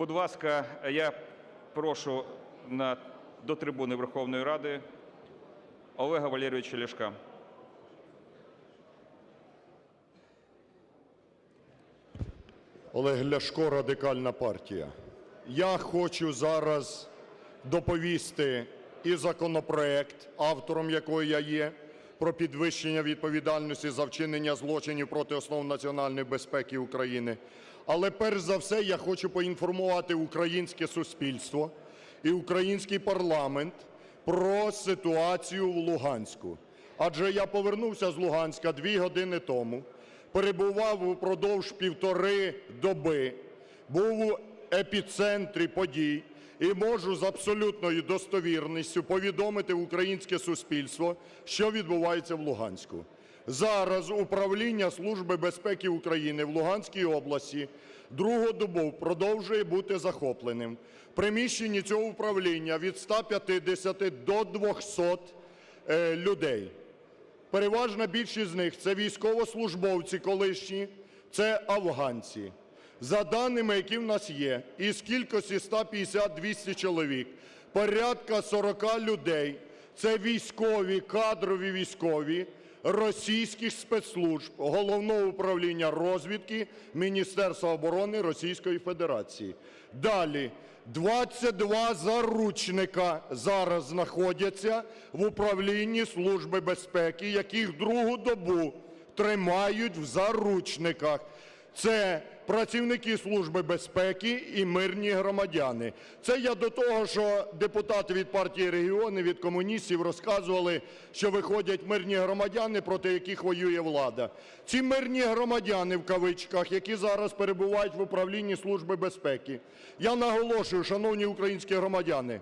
Будь ласка, я прошу на, до трибуни Верховної Ради Олега Валерійовича Ляшка. Олег Ляшко, Радикальна партія. Я хочу зараз доповісти і законопроект, автором якого я є, про підвищення відповідальності за вчинення злочинів проти основ національної безпеки України. Але перш за все я хочу поінформувати українське суспільство і український парламент про ситуацію в Луганську. Адже я повернувся з Луганська дві години тому, перебував упродовж півтори доби, був у епіцентрі подій і можу з абсолютною достовірністю повідомити українське суспільство, що відбувається в Луганську. Зараз управління Служби безпеки України в Луганській області другу добу продовжує бути захопленим. В приміщенні цього управління від 150 до 200 е, людей. Переважна більшість з них – це військовослужбовці колишні, це афганці. За даними, які в нас є, із кількості 150-200 чоловік, порядка 40 людей – це військові, кадрові військові російських спецслужб Головного управління розвідки Міністерства оборони Російської Федерації. Далі. 22 заручника зараз знаходяться в управлінні Служби безпеки, яких другу добу тримають в заручниках. Це працівники Служби безпеки і мирні громадяни. Це я до того, що депутати від партії регіони, від комуністів розказували, що виходять мирні громадяни, проти яких воює влада. Ці мирні громадяни, в кавичках, які зараз перебувають в управлінні Служби безпеки. Я наголошую, шановні українські громадяни,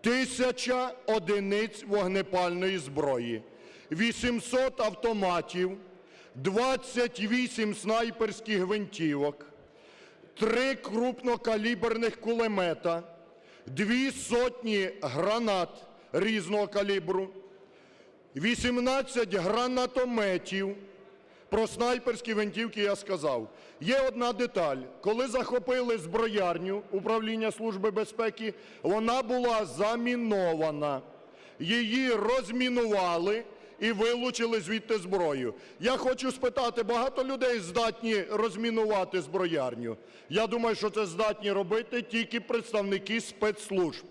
тисяча одиниць вогнепальної зброї, 800 автоматів, 28 снайперських гвинтівок, три крупнокаліберних кулемета, дві сотні гранат різного калібру, 18 гранатометів. Про снайперські гвинтівки я сказав. Є одна деталь. Коли захопили зброярню управління Служби безпеки, вона була замінована. Її розмінували і вилучили звідти зброю. Я хочу спитати, багато людей здатні розмінувати зброярню? Я думаю, що це здатні робити тільки представники спецслужб.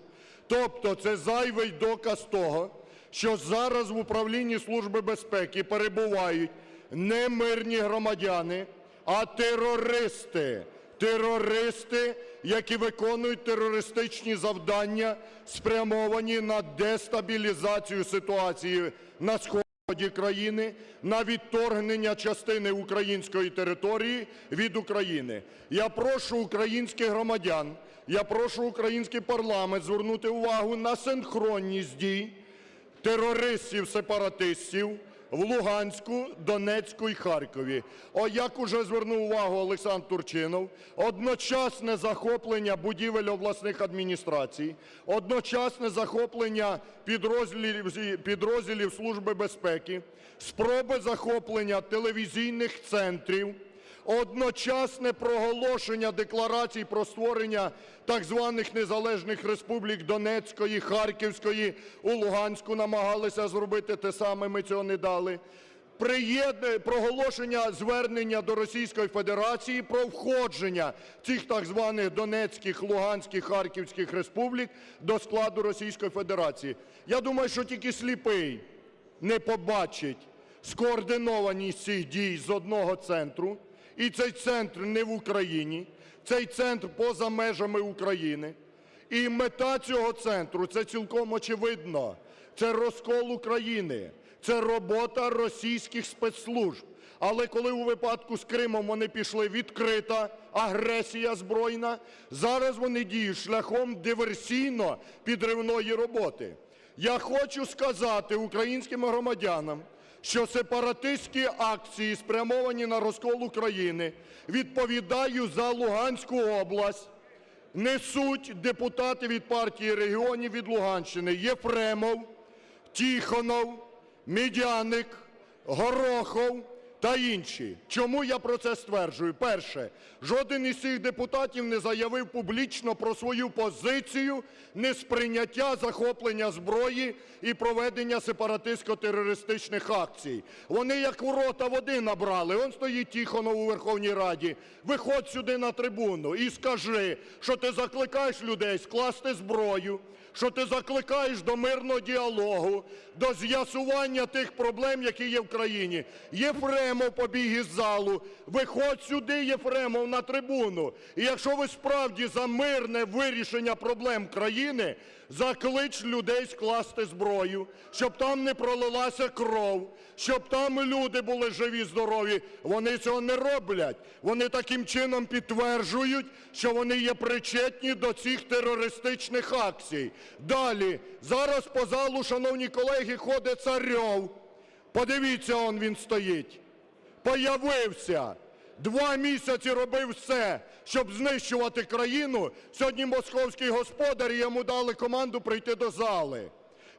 Тобто це зайвий доказ того, що зараз в управлінні Служби безпеки перебувають не мирні громадяни, а терористи. Терористи, які виконують терористичні завдання, спрямовані на дестабілізацію ситуації на сході країни, на відторгнення частини української території від України. Я прошу українських громадян, я прошу український парламент звернути увагу на синхронність дій терористів-сепаратистів в Луганську, Донецьку і Харкові. О, як уже звернув увагу Олександр Турчинов, одночасне захоплення будівель обласних адміністрацій, одночасне захоплення підрозділів, підрозділів Служби безпеки, спроби захоплення телевізійних центрів, Одночасне проголошення декларацій про створення так званих незалежних республік Донецької, Харківської, у Луганську намагалися зробити те саме, ми цього не дали. Проголошення звернення до Російської Федерації про входження цих так званих Донецьких, Луганських, Харківських республік до складу Російської Федерації. Я думаю, що тільки сліпий не побачить скоординованість цих дій з одного центру, і цей центр не в Україні, цей центр поза межами України. І мета цього центру – це цілком очевидно, це розкол України, це робота російських спецслужб. Але коли у випадку з Кримом вони пішли відкрита агресія збройна, зараз вони діють шляхом диверсійно-підривної роботи. Я хочу сказати українським громадянам, що сепаратистські акції, спрямовані на розкол України, відповідаю за Луганську область, несуть депутати від партії регіонів від Луганщини Єфремов, Тихонов, Медяник, Горохов, та інші. Чому я про це стверджую? Перше, жоден із цих депутатів не заявив публічно про свою позицію несприйняття захоплення зброї і проведення сепаратистсько-терористичних акцій. Вони як у рота води набрали. Он стоїть Тихонов у Верховній Раді. Виходь сюди на трибуну і скажи, що ти закликаєш людей скласти зброю, що ти закликаєш до мирного діалогу, до з'ясування тих проблем, які є в країні. Єфремов побіг із залу. Виходь сюди, Єфремов, на трибуну. І якщо ви справді за мирне вирішення проблем країни, заклич людей скласти зброю, щоб там не пролилася кров, щоб там люди були живі, здорові. Вони цього не роблять. Вони таким чином підтверджують, що вони є причетні до цих терористичних акцій. Далі, зараз по залу, шановні колеги, ходить царьов. Подивіться, он він стоїть. Появився. Два місяці робив все, щоб знищувати країну. Сьогодні московський господар йому дали команду прийти до зали.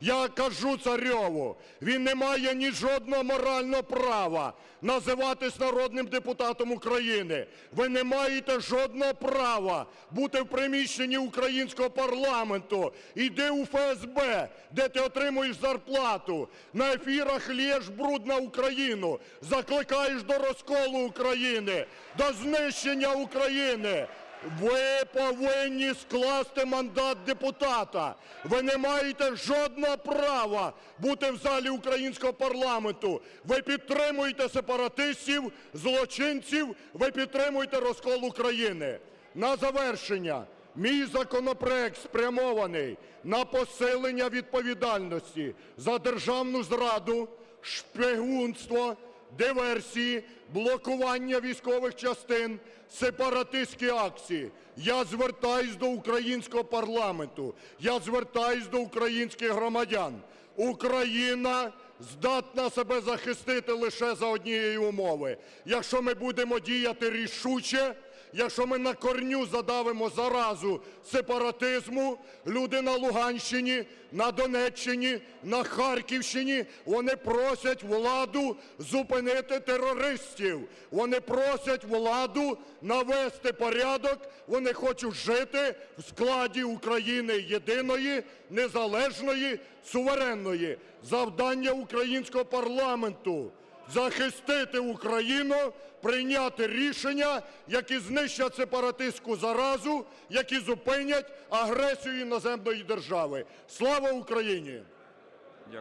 Я кажу царьову, він не має ні жодного морального права називатись народним депутатом України. Ви не маєте жодного права бути в приміщенні українського парламенту. Іди у ФСБ, де ти отримуєш зарплату. На ефірах лєш бруд на Україну. Закликаєш до розколу України, до знищення України. Ви повинні скласти мандат депутата. Ви не маєте жодного права бути в залі українського парламенту. Ви підтримуєте сепаратистів, злочинців, ви підтримуєте розкол України. На завершення. Мій законопроект спрямований на посилення відповідальності за державну зраду, шпигунство, диверсії, блокування військових частин, сепаратистські акції. Я звертаюсь до українського парламенту, я звертаюсь до українських громадян. Україна здатна себе захистити лише за однієї умови. Якщо ми будемо діяти рішуче, якщо ми на корню задавимо заразу сепаратизму, люди на Луганщині, на Донеччині, на Харківщині, вони просять владу зупинити терористів. Вони просять владу навести порядок. Вони хочуть жити в складі України єдиної, незалежної, суверенної. Завдання українського парламенту захистити Україну, прийняти рішення, які знищать сепаратистську заразу, які зупинять агресію іноземної держави. Слава Україні!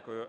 Е,